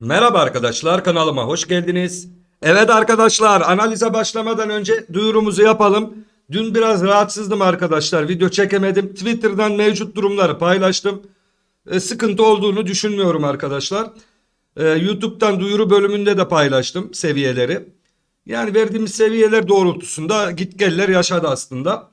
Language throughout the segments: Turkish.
Merhaba arkadaşlar kanalıma hoş geldiniz. Evet arkadaşlar analize başlamadan önce duyurumuzu yapalım. Dün biraz rahatsızdım arkadaşlar video çekemedim. Twitter'dan mevcut durumları paylaştım. E, sıkıntı olduğunu düşünmüyorum arkadaşlar. E, YouTube'dan duyuru bölümünde de paylaştım seviyeleri. Yani verdiğimiz seviyeler doğrultusunda gitgeller yaşadı aslında.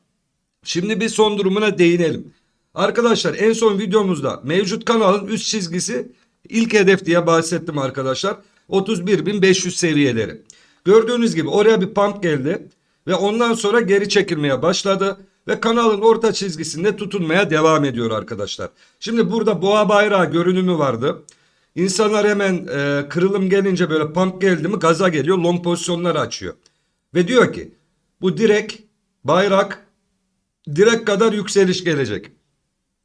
Şimdi bir son durumuna değinelim. Arkadaşlar en son videomuzda mevcut kanalın üst çizgisi ilk hedef diye bahsettim arkadaşlar. 31.500 seviyeleri. Gördüğünüz gibi oraya bir pump geldi ve ondan sonra geri çekilmeye başladı ve kanalın orta çizgisinde tutunmaya devam ediyor arkadaşlar. Şimdi burada boğa bayrağı görünümü vardı. İnsanlar hemen e, kırılım gelince böyle pump geldi mi gaza geliyor long pozisyonlar açıyor. Ve diyor ki bu direkt bayrak direkt kadar yükseliş gelecek.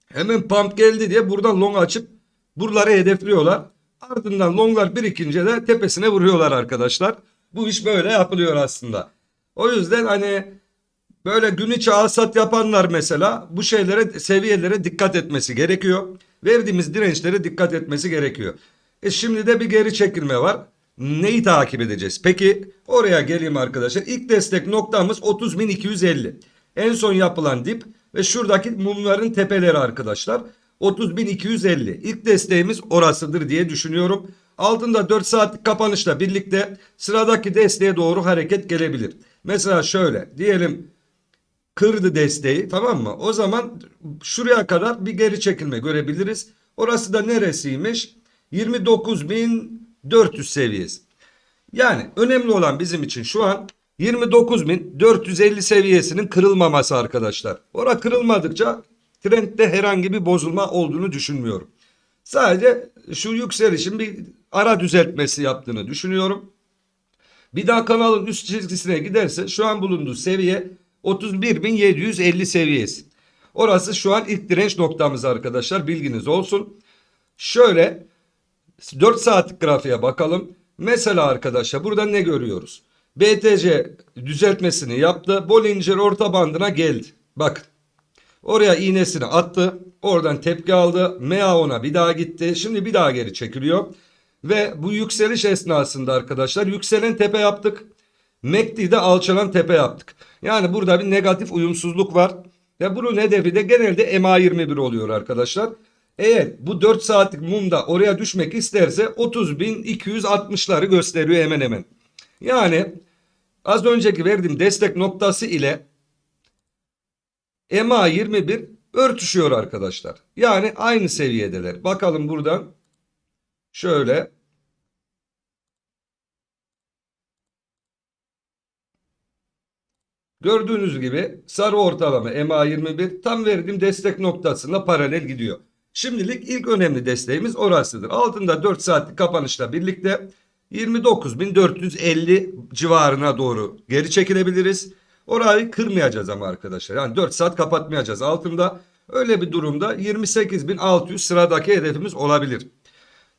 Hemen pump geldi diye buradan long açıp buraları hedefliyorlar. Ardından longlar birikince de tepesine vuruyorlar arkadaşlar. Bu iş böyle yapılıyor aslında. O yüzden hani böyle gün içi alsat yapanlar mesela bu şeylere seviyelere dikkat etmesi gerekiyor. Verdiğimiz dirençlere dikkat etmesi gerekiyor. E şimdi de bir geri çekilme var. Neyi takip edeceğiz? Peki oraya geleyim arkadaşlar. İlk destek noktamız 30.250. En son yapılan dip ve şuradaki mumların tepeleri arkadaşlar. 30.250. İlk desteğimiz orasıdır diye düşünüyorum. Altında 4 saatlik kapanışla birlikte sıradaki desteğe doğru hareket gelebilir. Mesela şöyle diyelim kırdı desteği tamam mı? O zaman şuraya kadar bir geri çekilme görebiliriz. Orası da neresiymiş? 29.400 seviyesi. Yani önemli olan bizim için şu an 29.450 seviyesinin kırılmaması arkadaşlar. Ora kırılmadıkça trendde herhangi bir bozulma olduğunu düşünmüyorum. Sadece şu yükselişin bir ara düzeltmesi yaptığını düşünüyorum. Bir daha kanalın üst çizgisine giderse şu an bulunduğu seviye 31.750 seviyesi. Orası şu an ilk direnç noktamız arkadaşlar bilginiz olsun. Şöyle 4 saatlik grafiğe bakalım. Mesela arkadaşlar burada ne görüyoruz? BTC düzeltmesini yaptı. Bollinger orta bandına geldi. Bakın. Oraya iğnesini attı. Oradan tepki aldı. MA ona bir daha gitti. Şimdi bir daha geri çekiliyor. Ve bu yükseliş esnasında arkadaşlar yükselen tepe yaptık. MACD'de alçalan tepe yaptık. Yani burada bir negatif uyumsuzluk var. Ve bunun hedefi de genelde MA21 oluyor arkadaşlar. Eğer bu 4 saatlik mumda oraya düşmek isterse 30.260'ları gösteriyor hemen hemen. Yani az önceki verdiğim destek noktası ile EMA 21 örtüşüyor arkadaşlar. Yani aynı seviyedeler. Bakalım buradan şöyle Gördüğünüz gibi sarı ortalama EMA 21 tam verdiğim destek noktasına paralel gidiyor. Şimdilik ilk önemli desteğimiz orasıdır. Altında 4 saatlik kapanışla birlikte 29.450 civarına doğru geri çekilebiliriz. Orayı kırmayacağız ama arkadaşlar. Yani 4 saat kapatmayacağız. Altında öyle bir durumda 28.600 sıradaki hedefimiz olabilir.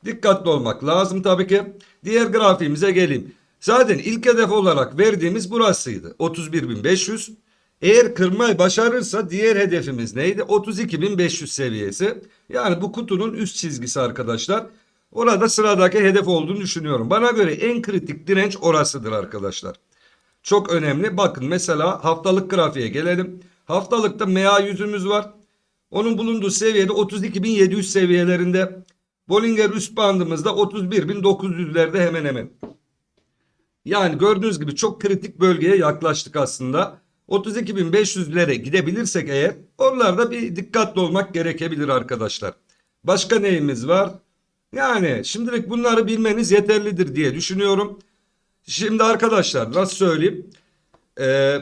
Dikkatli olmak lazım tabii ki. Diğer grafiğimize geleyim. Zaten ilk hedef olarak verdiğimiz burasıydı. 31.500. Eğer kırmayı başarırsa diğer hedefimiz neydi? 32.500 seviyesi. Yani bu kutunun üst çizgisi arkadaşlar. Orada sıradaki hedef olduğunu düşünüyorum. Bana göre en kritik direnç orasıdır arkadaşlar. Çok önemli. Bakın mesela haftalık grafiğe gelelim. Haftalıkta MA yüzümüz var. Onun bulunduğu seviyede 32.700 seviyelerinde. Bollinger üst bandımızda 31.900'lerde hemen hemen. Yani gördüğünüz gibi çok kritik bölgeye yaklaştık aslında. 32.500'lere gidebilirsek eğer oralarda bir dikkatli olmak gerekebilir arkadaşlar. Başka neyimiz var? Yani şimdilik bunları bilmeniz yeterlidir diye düşünüyorum. Şimdi arkadaşlar nasıl söyleyeyim? Ee,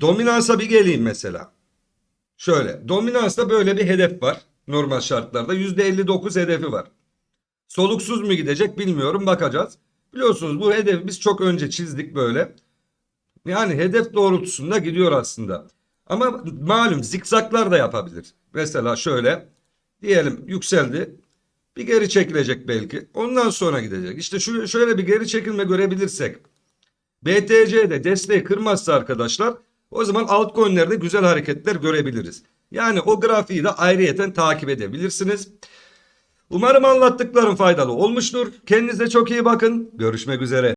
dominansa bir geleyim mesela. Şöyle dominansta böyle bir hedef var. Normal şartlarda %59 hedefi var. Soluksuz mu gidecek bilmiyorum bakacağız. Biliyorsunuz bu hedefi biz çok önce çizdik böyle. Yani hedef doğrultusunda gidiyor aslında. Ama malum zikzaklar da yapabilir. Mesela şöyle diyelim yükseldi. Bir geri çekilecek belki. Ondan sonra gidecek. İşte şu şöyle bir geri çekilme görebilirsek. BTC'de desteği kırmazsa arkadaşlar o zaman altcoin'lerde güzel hareketler görebiliriz. Yani o grafiği de ayrıyeten takip edebilirsiniz. Umarım anlattıklarım faydalı olmuştur. Kendinize çok iyi bakın. Görüşmek üzere.